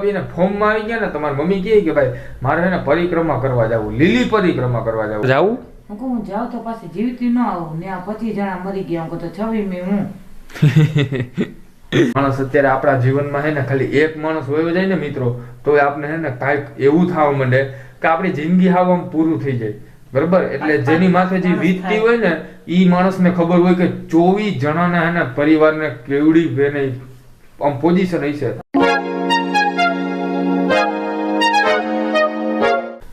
પીને ફોર્મમાં આવી ગયા ને તમારી મમ્મી કહે કે ભાઈ મારે એને પરિક્રમા કરવા જવું લીલી પરિક્રમા કરવા જવું. જાવું? હું કહું જાઉં તો પાછી જીવતી ન આવું ને આ પચીસ જણા મરી ગયા હું તો છવ્વી મેં હું. માણસ અત્યારે આપણા જીવનમાં હે ને ખાલી એક માણસ હોય જાય ને મિત્રો તો આપણે હે ને કાંઈક એવું થવા માંડે કે આપણી જિંદગી હાવ આમ પૂરું થઈ જાય. બરોબર? એટલે જેની માથે જે વીતતી હોય ને ઈ માણસને ખબર હોય કે ચોવીસ જણાના હે ને પરિવારને કેવડી બેને આમ પોઝિશન હશે.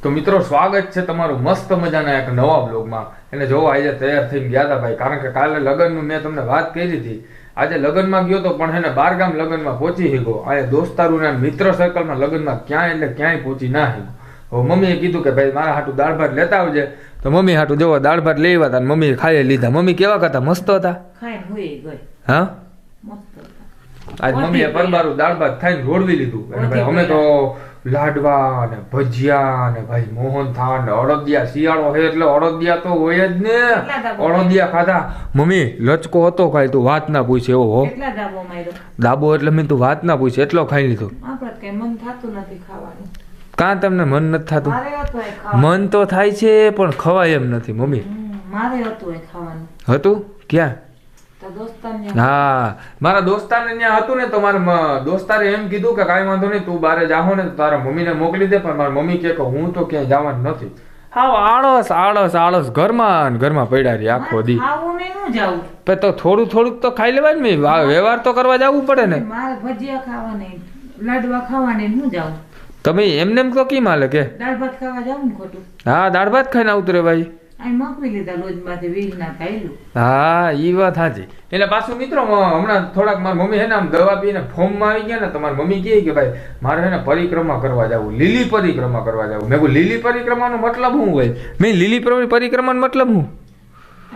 તો મિત્રો સ્વાગત છે તમારું મસ્ત મજાના એક નવા બ્લોગમાં એને જોવા આજે તૈયાર થઈને ગયા હતા ભાઈ. કારણ કે કાલે લગ્નનું મેં તમને વાત કરી હતી. આજે લગ્નમાં ગયો તો પણ એને બાર ગામ લગ્નમાં પહોંચી ગયો આ દોસ્તારુના મિત્ર સર્કલમાં લગ્નમાં ક્યાંય એટલે ક્યાંય પહોંચી ના શક્યો. હવે મમ્મીએ કીધું કે ભાઈ મારા હાટું દાળ ભાત લેતા આવજે. તો મમ્મી હાટું જોવો દાળ ભાત લેવા હતા મમ્મીએ ખાઈ લીધા. મમ્મી કેવા હતા મસ્ત હતા? હા? મસ્ત. આજ મમ્મીએ પરબારું દાળ ભાત ખાઈને રોડવી લીધું. અને ભાઈ અમે તો લાડવા ને ભજીયા ને ભાઈ મોહનથાળ ને અડદિયા શિયાળો હે એટલે અડદિયા તો હોય જ ને. અડદિયા ખાધા. મમ્મી લચકો હતો ખાઈ તું વાત ના પૂછે એવો હો. દાબો એટલે મેં તું વાત ના પૂછે એટલો ખાઈ લીધો. મન થતું નથી ખાવાનું. કાં તમને મન નથી થતું? મન તો થાય છે પણ ખવાય એમ નથી મમ્મી. મારે હતું ખાવાનું. હતું? ક્યાં? હા મારા દોસ્તારને ત્યાં હતું ને તો મારા દોસ્તારે એમ કીધું કે કાંઈ વાંધો નહીં તું બારે જાહો ને તો તારા મમ્મીને મોકલી દે પણ મારી મમ્મી કે હું તો ક્યાંય જવાનું નથી. હા આળસ આળસ આળસ ઘરમાં ઘરમાં પડ્યા રહી આખો દી. ને નું પણ તો થોડું થોડુંક તો ખાઈ લેવાય ને વ્યવહાર તો કરવા જવું પડે ને. મારે ભજીયા ખાવાની લાડવા ખાવાની હું જાઉં તમે એમને એમ તો કેમ હાલે કે? દાળ ભાત ખાવા જાવું ને ખોટું. હા દાળ ભાત ખાઈને આવતું રે ભાઈ. હા ઈ વાત સાચી એટલે પાછું મિત્રો હમણાં થોડાક મારા મમ્મી હે ને આમ દવા પીને ફોર્મમાં આવી ગયા ને તમારી મમ્મી કહે કે ભાઈ મારે હે ને પરિક્રમા કરવા જવું લીલી પરિક્રમા કરવા જવું. મેં લીલી પરિક્રમાનો મતલબ શું હોય? મેં લીલી પર- પરિક્રમાનો મતલબ શું?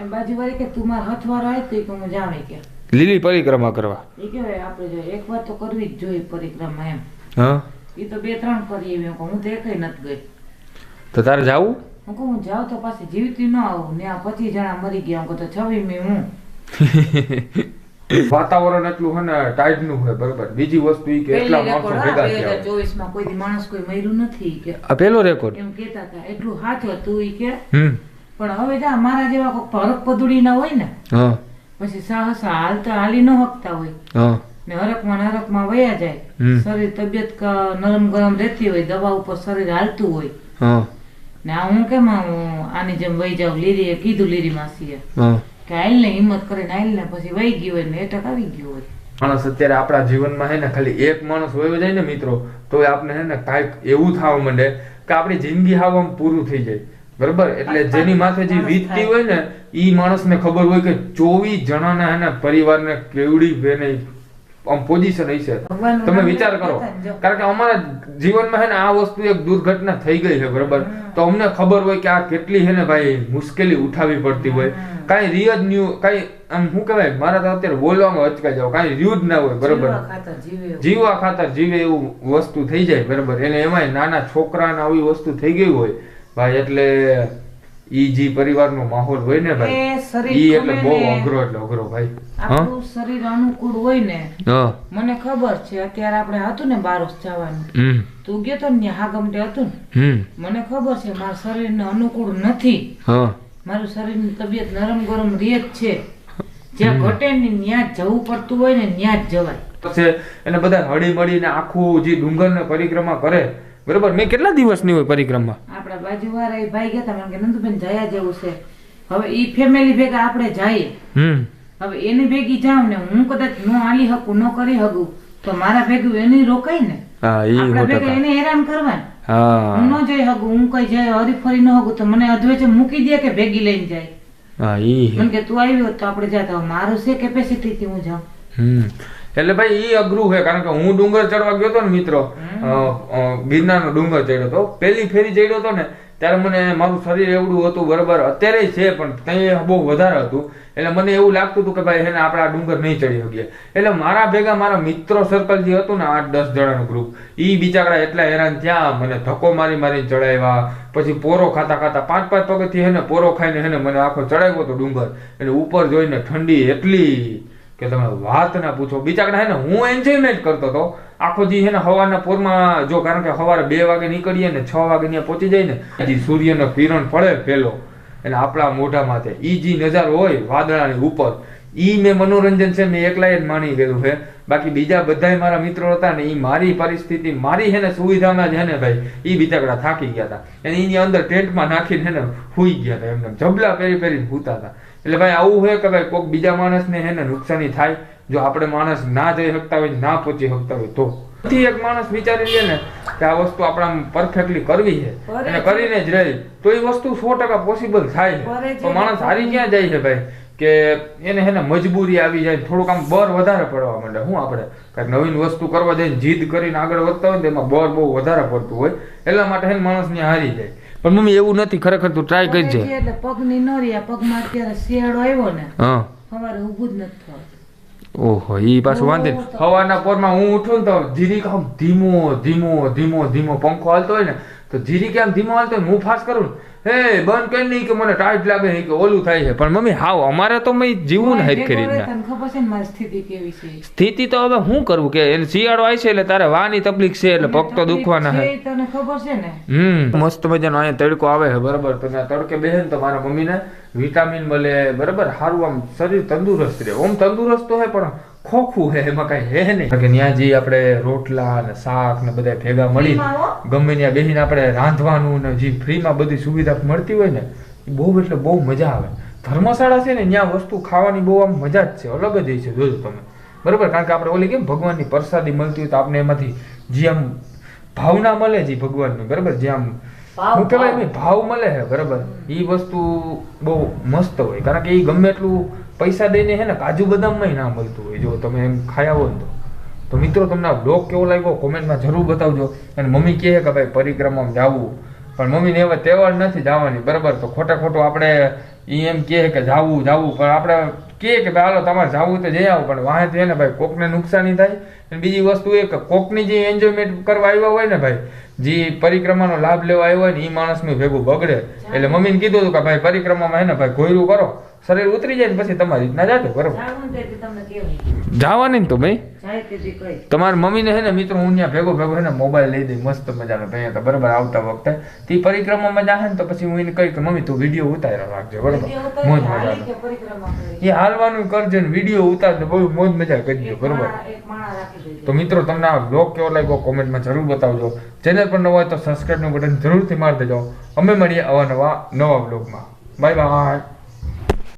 બાજુવાળી કે તું મારા હથવારો આવી તો હું જાવે કે. લીલી પરિક્રમા કરવા. એ કહેવાય આપણે જો એક તો કરવી જ જોઈએ પરિક્રમા એમ. હા. એ તો બે ત્રણ કરી હું તો નથી ગઈ. તો તારે જાવું? હું કહું હું જાઉં તો પાછી જીવતી ન આવું. ને આ પચીસ જણા મરી ગયા હું તો છવ્વી મેં હું? વાતાવરણ એટલું હે ને ટાઈટનું હોય બરોબર. બીજી વસ્તુ ઈ કે એટલા માણસો ભેગા થયા ચોવીસમાં કોઈ દી માણસ કોઈ મર્યું નથી. કે આ પેલો રેકોર્ડ એમ કેતા હતા. એટલું સાચું હતું ઈ કે. પણ હવે જા મારા જેવા કોક હરક પદુડી ના હોય ને હા. પછી સાહસા હાલતા હાલી ન હકતા હોય. હા. ને હરકમાં ને હરકમાં વયા જાય. શરીર તબિયત નરમ ગરમ રહેતી હોય દવા ઉપર શરીર હાલતું હોય. હા. ને હું કેમ આની જેમ વહી જાઉં લીરીએ કીધું લીરી માસીએ. કે હાલ ને હિંમત કરીને હાલ ને પછી વહી ગયો હોય ને એટક આવી ગયો હોય. માણસ અત્યારે આપણા જીવનમાં હે ને ખાલી એક માણસ હોય જાય ને મિત્રો તો આપણે હે ને કાંઈક એવું થવા માંડે કે આપણી જિંદગી હાવ આમ પૂરું થઈ જાય. બરોબર? એટલે જેની માથે જે વીતતી હોય ને ઈ માણસને ખબર હોય કે ચોવીસ જણાના હે ને પરિવારને કેવડી બેને આમ પોઝિશન હશે. તમે વિચાર કરો. કારણ કે અમારા જીવનમાં છે ને આ વસ્તુ એક દુર્ઘટના થઈ ગઈ છે બરોબર? તો અમને ખબર હોય કે આ કેટલી છે ને ભાઈ મુશ્કેલી ઉઠાવી પડતી હોય. કાંઈ રિયજ ન્યુ કાંઈ આમ શું કહેવાય? મારા તો અત્યારે બોલવામાં અચકાઈ જાવ કાંઈ રહ્યું જ ના હોય બરોબર? જીવવા ખાતર જીવે એવું. જીવવા ખાતર જીવે એવું વસ્તુ થઈ જાય બરોબર? એને એમાંય નાના છોકરાને આવી વસ્તુ થઈ ગઈ હોય. ભાઈ એટલે ઈ જે પરિવારનો માહોલ હોય ને ભાઈ ઈ એટલે બહુ અઘરો એટલે અઘરો ભાઈ. આપણું શરીર અનુકૂળ હોય ને મને ખબર છે અત્યારે આપણે હતું ને બારોસ જવાનું. તું ગયો તો ને હા ગમતે હતું મને ખબર છે મારા શરીરને અનુકૂળ નથી. મારું મારું શરીરની તબિયત નરમ ગરમ રહે જ છે. જ્યાં ઘટે ને ત્યાં જવું પડતું હોય ને ત્યાં જ જવાય. એટલે બધા હળી મળીને આખું જે ડુંગરને પરિક્રમા કરે બરોબર? મેં કેટલા દિવસની હોય પરિક્રમા? આપણા બાજુવાળા એ ભાઈ ગયા હતા કે નંદુબેન જયા જેવું છે. હવે ઈ ફેમિલી ભેગા આપણે જઈએ. હમ. હવે એની ભેગી જાઉં ને હું કદાચ ન આલી હકું ન કરી હકું તો મારા ભેગું એની રોકાય ને? હા ઈ હોતા એને હેરાન કરવા હા. હું ન જઈ હકું હું કઈ જાય હરીફરી ન હકું તો મને અધવેચે મૂકી દે કે ભેગી લઈને જાય? હા ઈ મને કે તું આવ્યો તો આપણે જાતા મારું છે કેપેસિટી થી હું જાઉં. હમ. એટલે ભાઈ એ અઘરું છે કારણ કે હું ડુંગર ચડવા ગયો હતો ને મિત્રો ગિરનારનો ડુંગર ચડ્યો હતો. પહેલી ફેરી ચડ્યો હતો ને ત્યારે મને મારું શરીર એવડું હતું બરાબર. અત્યારે છે પણ ત્યાં બહુ વધારે હતું. એટલે મને એવું લાગતું હતું કે ભાઈ એને આપણે આ ડુંગર નહીં ચડી શકીએ. એટલે મારા ભેગા મારા મિત્રો સર્કલ જે હતું ને આઠ દસ જણાનું ગ્રુપ એ બિચારા એટલા હેરાન થયા મને ધક્કો મારી મારી ચડાવ્યા. પછી પોરો ખાતા ખાતા પાંચ પાંચ પગથી હેને પોરો ખાઈને હેને મને આખો ચડાવ્યો હતો ડુંગર. એટલે ઉપર જોઈને ઠંડી એટલી કે તમે વાત ના પૂછો. બિચારા હે ને, હું એન્જોયમેન્ટ કરતો હતો. આખો દી છે ને હવાના પોરમાં જો કારણ કે સવારે બે વાગે નીકળીએ ને છ વાગે ત્યાં પહોંચી જાય ને હજી સૂર્યનો કિરણ પડે પેલો. અને આપણા મોઢામાં છે ઈ જી નજારો હોય, વાદળાની ઉપર. ઈ મેં મનોરંજન છે મેં એકલાએ જ માણી ગયેલું છે. બાકી બીજા બધાય મારા મિત્રો હતા ને એ મારી પરિસ્થિતિ, મારી હે ને સુવિધામાં છે ને ભાઈ એ બિચાકડા થાકી ગયા હતા. અને એની અંદર ટેન્ટમાં નાખીને હે ને હુઈ ગયા હતા, એમને જબલા પહેરી પહેરીને સૂતા હતા. એટલે ભાઈ આવું હોય કે ભાઈ કોઈક બીજા માણસને એને નુકસાની થાય જો આપણે માણસ ના જઈ શકતા હોય ના પહોંચી શકતા હોય તો. થી એક માણસ વિચારી લે ને કે આ વસ્તુ આપણા પરફેક્ટલી કરવી છે. અને કરીને જ રહી. તો એ વસ્તુ સો ટકા પોસિબલ થાય છે. છે. તો માણસ હારી ક્યાં જાય છે ભાઈ? કે એને હેને મજબૂરી આવી જાય થોડુંક આમ બર વધારે પડવા માંડે. શું આપણે? કારણ નવીન વસ્તુ કરવા જઈને જીદ કરીને આગળ વધતા હોય ને એમાં બર બહુ વધારે પડતું હોય. એટલા માટે હે ને માણસ ને હારી જાય. પણ મમ્મી એવું નથી ખરેખર તું ટ્રાય કરે છે એટલે પગની નોરી આ પગમાં અત્યારે શિયાળો આવ્યો ને હા. સવારે ઊભું જ નથી થતું ઓહો ઈ પાછું વાંધે નહીં. સવારના પોરમાં હું ઉઠું ને તો ધીરી આમ ધીમો ધીમો ધીમો ધીમો પંખો હાલતો હોય ને તો ધીરી આમ ધીમો હાલતો હોય હું ફાસ્ટ કરું ને હે બંધ કરી નહીં કે મને ટાઈટ લાગે નહીં કે ઓલું થાય છે. પણ મમ્મી હાવ અમારે તો મેં જીવવું ને હરખી કરી રીતના. તને ખબર છે ને મારી સ્થિતિ કેવી છે? સ્થિતિ તો હવે શું કરવું કે એને શિયાળો આવે છે એટલે તારે વાની તકલીફ છે એટલે પગ તો દુખવાના છે તને ખબર છે ને? હમ. મસ્ત મજાનો અહીંયા તડકો આવે છે બરાબર. તો ત્યાં તડકે બેસે ને તો મારા મમ્મીને વિટામિન મળે બરાબર? સારું આમ શરીર તંદુરસ્ત રહે. ઓમ તંદુરસ્ત તો હે પણ ખોખું હે એમાં કઈ હે નહીં. કારણ કે ત્યાં જે આપણે રોટલા ને શાક ને બધા ભેગા મળી ગમે ત્યાં બેસીને આપણે રાંધવાનું ને જે ફ્રીમાં બધી સુવિધા મળતી હોય ને એ બહુ એટલે બહુ મજા આવે. ધર્મશાળા છે ને ત્યાં વસ્તુ ખાવાની બહુ આમ મજા જ છે અલગ જ છે જોજો તમે. બરાબર? કારણ કે આપણે ઓલી કેમ ભગવાનની પ્રસાદી મળતી હોય તો આપણે એમાંથી જે આમ ભાવના મળે છે ભગવાનની બરાબર? જે આમ ભાવ, હું કહેવાય ભાવ. ભાવ મળે છે બરાબર? એ વસ્તુ બહુ મસ્ત હોય કારણ કે એ ગમે એટલું પૈસા દઈને હે ને કાજુ બદામમાં ના મળતું હોય. જો તમે એમ ખાયા હોય તો. તો મિત્રો તમને આ બ્લોગ કેવો લાગ્યો? કોમેન્ટમાં જરૂર બતાવજો. અને મમ્મી કહે કે ભાઈ પરિક્રમામાં જવું. પણ મમ્મીને એવા તહેવાર નથી જવાની બરાબર? તો ખોટા ખોટું આપણે ઈ એમ કહે કે જાવું જાવું. પણ આપણે કહે કે ભાઈ હાલો તમારે જાવું તો જઈ આવો. પણ વાંહે તો ને ભાઈ કોકને નુકસાની થાય. અને બીજી વસ્તુ એ કે કોકની જે એન્જોયમેન્ટ કરવા આવ્યા હોય ને ભાઈ જે પરિક્રમાનો લાભ લેવા આવ્યો હોય ને એ માણસનું ભેગું બગડે. એટલે મમ્મીને કીધું હતું કે ભાઈ પરિક્રમામાં હે ને ભાઈ ઘોયરું કરો. શરીર ઉતરી જાય ને પછી તમારી રીતના જાજો બરાબર? જવાની ને તો ભાઈ. તમારી મમ્મીને હે ને મિત્રો હું ત્યાં ભેગો ભેગો હે ને મોબાઈલ લઈ દઈ મસ્ત મજાનો ભાઈ તો બરાબર આવતા વખતે. તે પરિક્રમામાં જાહે ને તો પછી હું એને કહી કે મમ્મી તું વીડિયો ઉતારી રાખજો બરોબર? મોજ મજાનો. એ હાલવાનું કરજો ને વીડિયો ઉતારજો બહુ મોજ મજા કરજો બરોબર? તો મિત્રો તમને આ બ્લોગ કેવો લાગ્યો કોમેન્ટમાં જરૂર બતાવજો. ચેનલ પર નવો હોય તો સબસ્ક્રાઇબનું બટન જરૂરથી મારી દેજો. અમે મળીએ આવા નવા નવા બ્લોગમાં બાય બાય